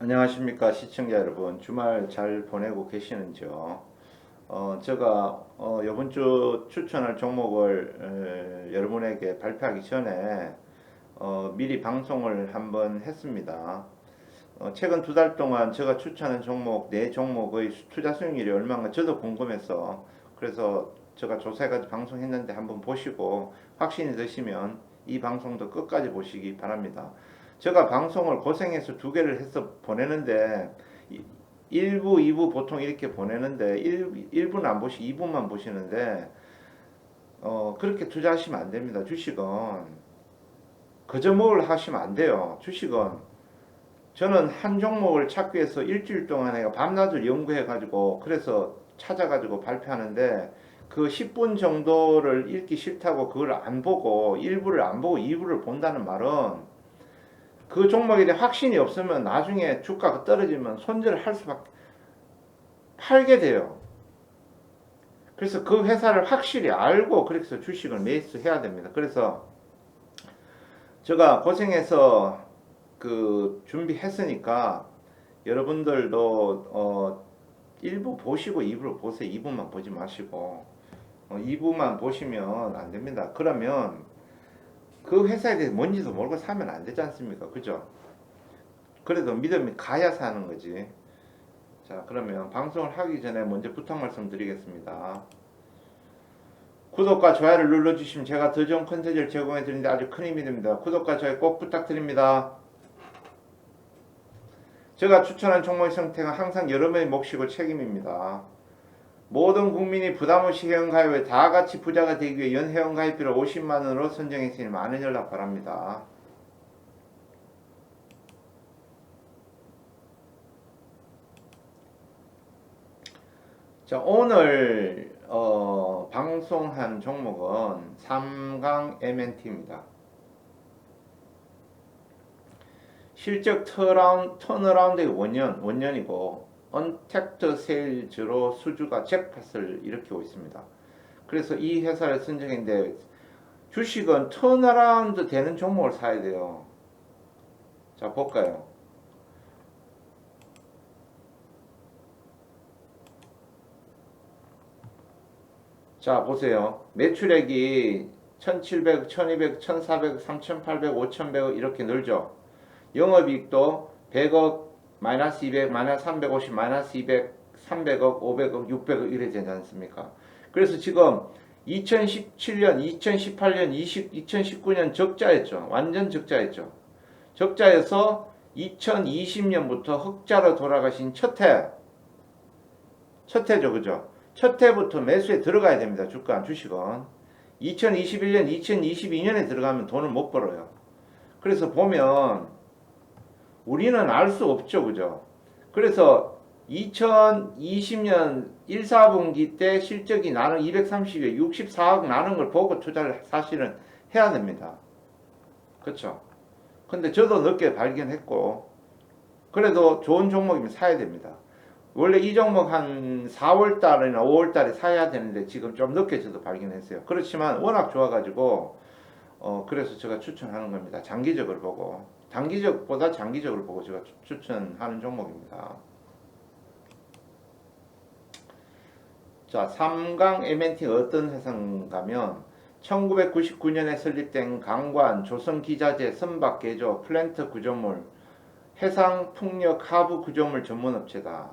안녕하십니까 시청자 여러분 주말 잘 보내고 계시는지요? 어, 제가 어, 이번 주 추천할 종목을 에, 여러분에게 발표하기 전에 어, 미리 방송을 한번 했습니다. 어, 최근 두 달 동안 제가 추천한 종목 네 종목의 수- 투자 수익률이 얼마인가 저도 궁금해서 그래서 제가 조사해가지고 방송했는데 한번 보시고 확신이 드시면 이 방송도 끝까지 보시기 바랍니다. 제가 방송을 고생해서 두 개를 해서 보내는데 1부, 2부 보통 이렇게 보내는데 1, 1부는 안 보시, 2부만 보시는데 어, 그렇게 투자하시면 안 됩니다. 주식은 거저먹을 하시면 안 돼요. 주식은 저는 한 종목을 찾기 위해서 일주일 동안 내가 밤낮을 연구해 가지고 그래서 찾아 가지고 발표하는데 그 10분 정도를 읽기 싫다고 그걸 안 보고 1부를 안 보고 2부를 본다는 말은 그 종목에 대한 확신이 없으면 나중에 주가가 떨어지면 손절을 할 수밖에 팔게 돼요. 그래서 그 회사를 확실히 알고 그래서 주식을 매수해야 됩니다. 그래서 제가 고생해서 그 준비했으니까 여러분들도 어 1부 보시고 2부를 보세요. 2부만 보지 마시고 어 2부만 보시면 안 됩니다. 그러면 그 회사에 대해서 뭔지도 모르고 사면 안 되지 않습니까? 그죠? 그래도 믿음이 가야 사는 거지. 자, 그러면 방송을 하기 전에 먼저 부탁 말씀 드리겠습니다. 구독과 좋아요를 눌러주시면 제가 더 좋은 컨텐츠를 제공해 드리는데 아주 큰 힘이 됩니다. 구독과 좋아요 꼭 부탁드립니다. 제가 추천한 종목의 선택은 항상 여러분의 몫이고 책임입니다. 모든 국민이 부담 없이 회원가입에 다 같이 부자가 되기 위해 연 회원가입비를 50만 원으로 선정했으니 많은 연락 바랍니다. 자 오늘 어, 방송한 종목은 삼강 MNT입니다. 실적 턴어라운, 턴어라운드의 원년, 원년이고 언택트 세일즈로 수주가 잭팟을 일으키고 있습니다. 그래서 이 회사를 선정했는데 주식은 턴어라운드 되는 종목을 사야 돼요. 자 볼까요? 자 보세요. 매출액이 1700, 1200, 1400, 3800, 5100 이렇게 늘죠. 영업이익도 100억, 마이너스 200, 마이너스 350, 마이너스 200, 300억, 500억, 600억 이래 되지 않습니까? 그래서 지금 2017년, 2018년, 20, 2019년 적자였죠. 완전 적자였죠. 적자에서 2020년부터 흑자로 돌아가신 첫 해, 첫 해죠, 그죠? 첫 해부터 매수에 들어가야 됩니다. 주가, 주식은. 2021년, 2022년에 들어가면 돈을 못 벌어요. 그래서 보면 우리는 알 수 없죠, 그죠? 그래서 2020년 1, 4분기 때 실적이 나는 230에 64억 나는 걸 보고 투자를 사실은 해야 됩니다. 그렇죠? 근데 저도 늦게 발견했고 그래도 좋은 종목이면 사야 됩니다. 원래 이 종목 한 4월 달이나 5월 달에 사야 되는데 지금 좀 늦게 저도 발견했어요. 그렇지만 워낙 좋아가지고 어 그래서 제가 추천하는 겁니다. 장기적으로 보고 단기적보다 장기적으로 보고 제가 추- 추천하는 종목입니다. 자, 삼강 MNT 어떤 회사인가면 1999년에 설립된 강관 조선기자재 선박 개조 플랜트 구조물 해상 풍력 하부 구조물 전문 업체다.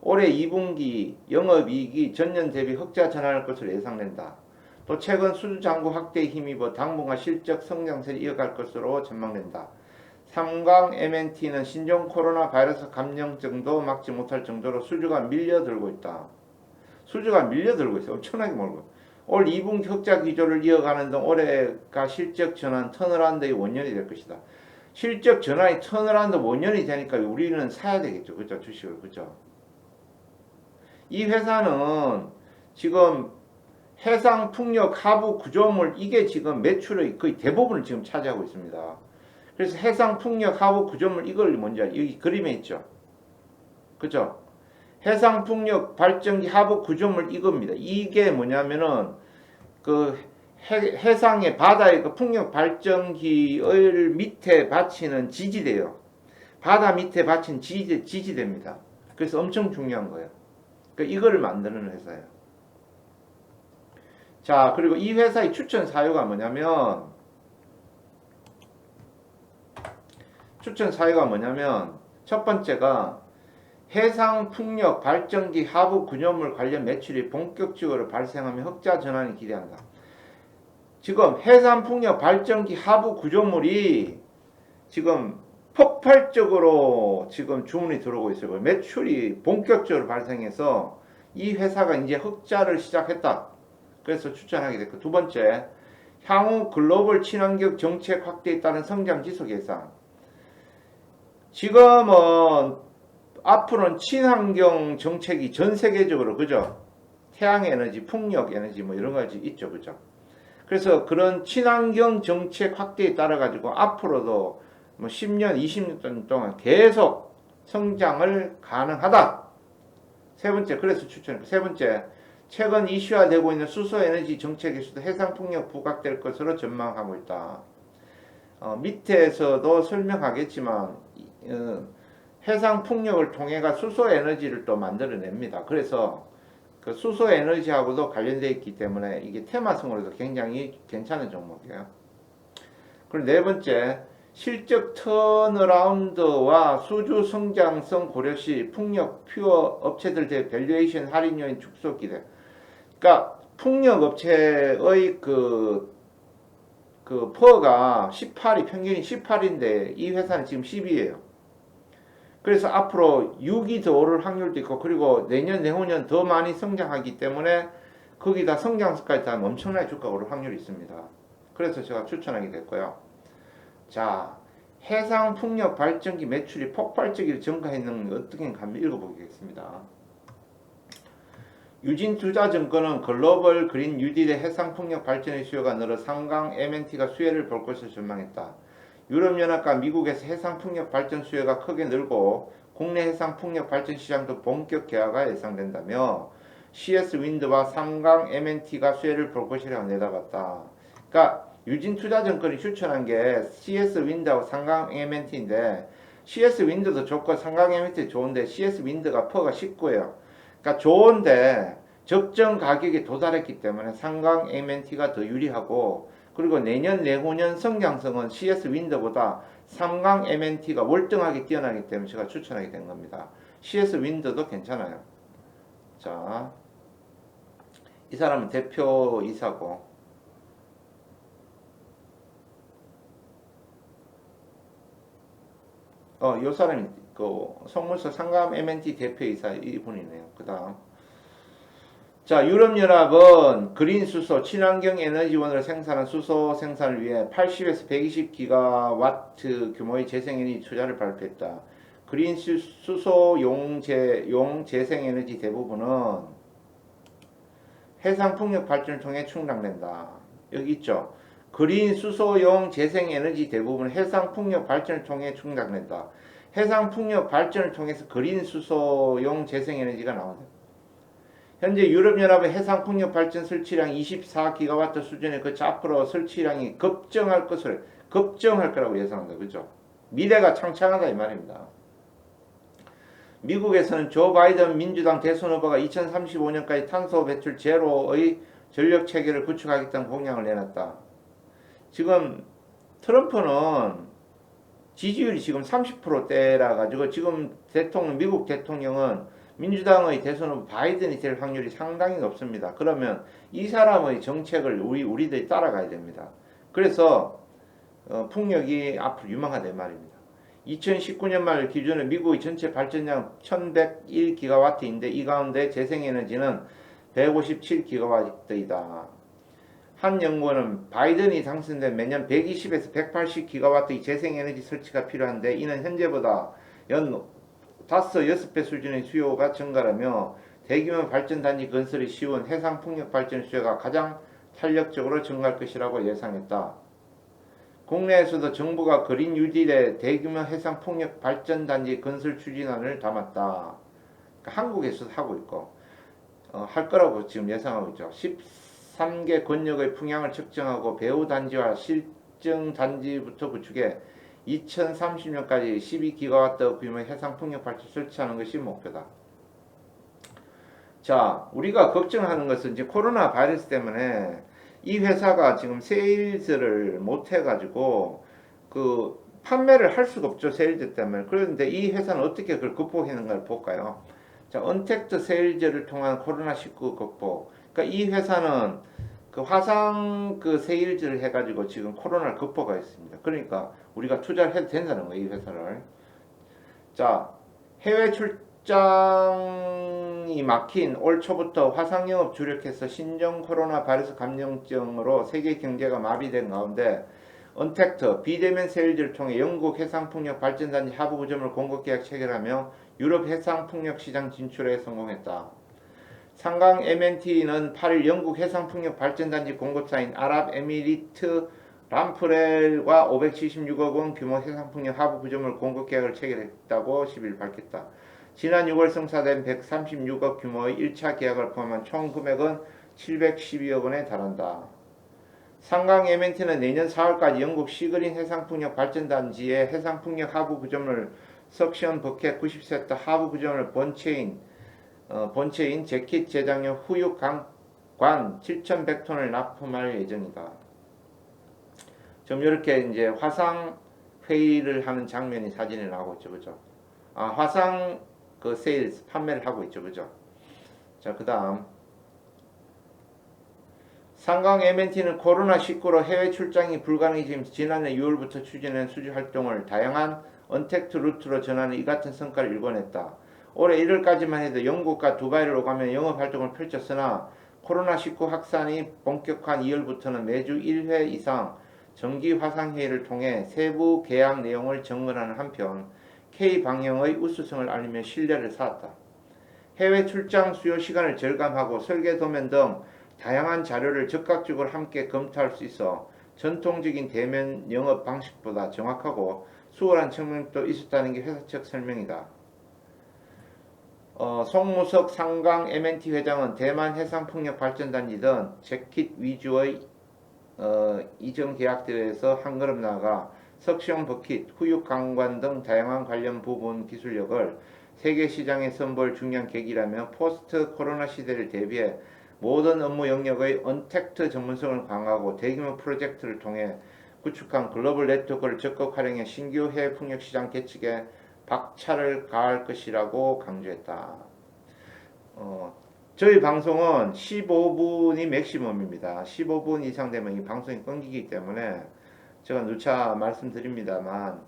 올해 2분기 영업이익이 전년 대비 흑자 전환할 것으로 예상된다. 또 최근 수주 잔고 확대에 힘입어 당분간 실적 성장세를 이어갈 것으로 전망된다. 삼강 MNT는 신종 코로나 바이러스 감염증도 막지 못할 정도로 수주가 밀려들고 있다. 수주가 밀려들고 있어. 엄청나게 몰고. 올 2분기 흑자 기조를 이어가는 등 올해가 실적 전환 턴어라운드의 원년이 될 것이다. 실적 전환이 턴어라운드 원년이 되니까 우리는 사야 되겠죠. 그죠? 주식을. 그죠? 이 회사는 지금 해상 풍력 하부 구조물 이게 지금 매출의 거의 대부분을 지금 차지하고 있습니다. 그래서 해상 풍력 하부 구조물 이걸 뭔지 알 여기 그림에 있죠. 그죠? 해상 풍력 발전기 하부 구조물 이겁니다. 이게 뭐냐면은 그 해, 해상의 바다의 그 풍력 발전기를 밑에 받치는 지지대요. 바다 밑에 받친 지지, 지지대입니다. 그래서 엄청 중요한 거예요. 그러니까 이거를 만드는 회사예요. 자, 그리고 이 회사의 추천 사유가 뭐냐면 추천 사유가 뭐냐면 첫 번째가 해상 풍력 발전기 하부 구조물 관련 매출이 본격적으로 발생하며 흑자 전환이 기대한다. 지금 해상 풍력 발전기 하부 구조물이 지금 폭발적으로 지금 주문이 들어오고 있어요. 매출이 본격적으로 발생해서 이 회사가 이제 흑자를 시작했다. 그래서 추천하게 됐고 두 번째 향후 글로벌 친환경 정책 확대에 따른 성장 지속 예상. 지금은 앞으로는 친환경 정책이 전 세계적으로 그죠? 태양 에너지, 풍력 에너지 뭐 이런 가지 있죠, 그죠? 그래서 그런 친환경 정책 확대에 따라 가지고 앞으로도 뭐 10년, 20년 동안 계속 성장을 가능하다. 세 번째, 그래서 추천해. 세 번째, 최근 이슈화되고 있는 수소 에너지 정책에서도 해상 풍력 부각될 것으로 전망하고 있다. 어, 밑에서도 설명하겠지만 어, 해상 풍력을 통해가 수소 에너지를 또 만들어냅니다. 그래서 그 수소 에너지하고도 관련되어 있기 때문에 이게 테마성으로도 굉장히 괜찮은 종목이에요. 그리고 네 번째, 실적 턴어라운드와 수주 성장성 고려 시 풍력 퓨어 업체들 대 밸류에이션 할인 요인 축소 기대. 그러니까 풍력 업체의 그, 그 퍼가 18이 평균이 18인데 이 회사는 지금 10이에요. 그래서 앞으로 6이 더 오를 확률도 있고 그리고 내년 내후년 더 많이 성장하기 때문에 거기다 성장까지 다 엄청나게 주가가 오를 확률이 있습니다. 그래서 제가 추천하게 됐고요. 자, 해상 풍력 발전기 매출이 폭발적으로 증가했는 걸 어떻게 한번 읽어보겠습니다. 유진투자증권은 글로벌 그린 뉴딜의 해상 풍력 발전의 수요가 늘어 상강 MNT가 수혜를 볼 것을 전망했다. 유럽연합과 미국에서 해상 풍력 발전 수요가 크게 늘고 국내 해상 풍력 발전 시장도 본격 개화가 예상된다며 CS 윈드와 삼강 MNT가 수혜를 볼 것이라고 내다봤다. 그러니까 유진투자증권이 추천한 게 CS 윈드하고 삼강 MNT인데 CS 윈드도 좋고 삼강 MNT 좋은데 CS 윈드가 퍼가 19예요. 그러니까 좋은데 적정 가격에 도달했기 때문에 삼강 MNT가 더 유리하고 그리고 내년 내후년 성장성은 CS 윈드보다 삼강 MNT가 월등하게 뛰어나기 때문에 제가 추천하게 된 겁니다. CS 윈드도 괜찮아요. 자, 이 사람은 대표 이사고 어, 요 사람이 그 성물서 상감 MNT 대표이사 이분이네요. 그 다음 자, 유럽연합은 그린 수소, 친환경 에너지원으로 생산한 수소 생산을 위해 80에서 120기가와트 규모의 재생에너지 투자를 발표했다. 그린 수- 수소 용재, 용 재생에너지 대부분은 해상 풍력 발전을 통해 충당된다. 여기 있죠. 그린 수소용 재생에너지 대부분 해상 풍력 발전을 통해 충당된다. 해상 풍력 발전을 통해서 그린 수소용 재생에너지가 나온다. 현재 유럽연합의 해상 풍력 발전 설치량 24기가와트 수준에 그쳐 앞으로 설치량이 급증할 것을 급증할 거라고 예상한다. 그죠? 미래가 창창하다 이 말입니다. 미국에서는 조 바이든 민주당 대선 후보가 2035년까지 탄소 배출 제로의 전력 체계를 구축하겠다는 공약을 내놨다. 지금 트럼프는 지지율이 지금 30%대라 가지고 지금 대통령 미국 대통령은 민주당의 대선 후보 바이든이 될 확률이 상당히 높습니다. 그러면 이 사람의 정책을 우리 우리들이 따라가야 됩니다. 그래서 어, 풍력이 앞으로 유망하다 이 말입니다. 2019년 말 기준으로 미국의 전체 발전량 1101기가와트인데 이 가운데 재생에너지는 157기가와트이다. 한 연구원은 바이든이 당선된 매년 120에서 180 기가와트의 재생에너지 설치가 필요한데 이는 현재보다 연 5, 6배 수준의 수요가 증가하며 대규모 발전단지 건설이 쉬운 해상 풍력 발전 수요가 가장 탄력적으로 증가할 것이라고 예상했다. 국내에서도 정부가 그린 뉴딜의 대규모 해상 풍력 발전단지 건설 추진안을 담았다. 그러니까 한국에서도 하고 있고 어, 할 거라고 지금 예상하고 있죠. 13개 권역의 풍향을 측정하고 배후 단지와 실증 단지부터 구축해 2030년까지 12기가와트 규모의 해상 풍력 발전 설치하는 것이 목표다. 자, 우리가 걱정하는 것은 이제 코로나 바이러스 때문에 이 회사가 지금 세일즈를 못 해가지고 그 판매를 할 수가 없죠 세일즈 때문에 그런데 이 회사는 어떻게 그걸 극복했는가를 볼까요? 자, 언택트 세일즈를 통한 코로나 19 극복. 그러니까 이 회사는 그 화상 그 세일즈를 해가지고 지금 코로나를 극복하였습니다. 그러니까 우리가 투자를 해도 된다는 거예요, 이 회사를. 자, 해외 출장이 막힌 올 초부터 화상 영업 주력해서 신종 코로나 바이러스 감염증으로 세계 경제가 마비된 가운데 언택트 비대면 세일즈를 통해 영국 해상풍력 발전단지 하부 구점을 공급 계약 체결하며 유럽 해상풍력 시장 진출에 성공했다. 상강 MNT는 8일 영국 해상풍력 발전단지 공급사인 아랍에미리트 람프렐과 576억 원 규모 해상풍력 하부 구점을 공급 계약을 체결했다고 10일 밝혔다. 지난 6월 성사된 136억 규모의 1차 계약을 포함한 총 금액은 712억 원에 달한다. 상강 MNT는 내년 4월까지 영국 시그린 해상풍력 발전단지의 해상풍력 하부 구점을 석션 버켓 90세트 하부 구점을 본체인 어, 본체인 재킷 제작용 후육 관 7,100톤을 납품할 예정이다. 좀 이렇게 이제 화상 회의를 하는 장면이 사진에 나오고 있죠, 그죠? 아 화상 그 세일스 판매를 하고 있죠, 그죠? 자 그 다음 상강 MNT는 코로나19로 해외 출장이 불가능해진 지난해 6월부터 추진한 수주 활동을 다양한 언택트 루트로 전하는 이 같은 성과를 일궈냈다. 올해 1월까지만 해도 영국과 두바이를 오가며 영업 활동을 펼쳤으나 코로나19 확산이 본격화한 2월부터는 매주 1회 이상 정기 화상 회의를 통해 세부 계약 내용을 정언하는 한편 K 방영의 우수성을 알리며 신뢰를 쌓았다. 해외 출장 수요 시간을 절감하고 설계 도면 등 다양한 자료를 적극적으로 함께 검토할 수 있어 전통적인 대면 영업 방식보다 정확하고 수월한 측면도 있었다는 게 회사 측 설명이다. 어, 송무석 상강 MNT 회장은 대만 해상풍력 발전단지 등 재킷 위주의 어, 이전 계약들에서 한 걸음 나아가 석션 버킷, 후육 강관 등 다양한 관련 부분 기술력을 세계 시장에 선보일 중요한 계기라며 포스트 코로나 시대를 대비해 모든 업무 영역의 언택트 전문성을 강화하고 대규모 프로젝트를 통해 구축한 글로벌 네트워크를 적극 활용해 신규 해외 풍력 시장 개척에 박차를 가할 것이라고 강조했다. 어, 저희 방송은 15분이 맥시멈입니다. 15분 이상 되면 이 방송이 끊기기 때문에 제가 누차 말씀드립니다만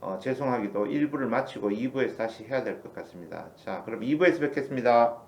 어, 죄송하기도 1부를 마치고 2부에서 다시 해야 될 것 같습니다. 자, 그럼 2부에서 뵙겠습니다.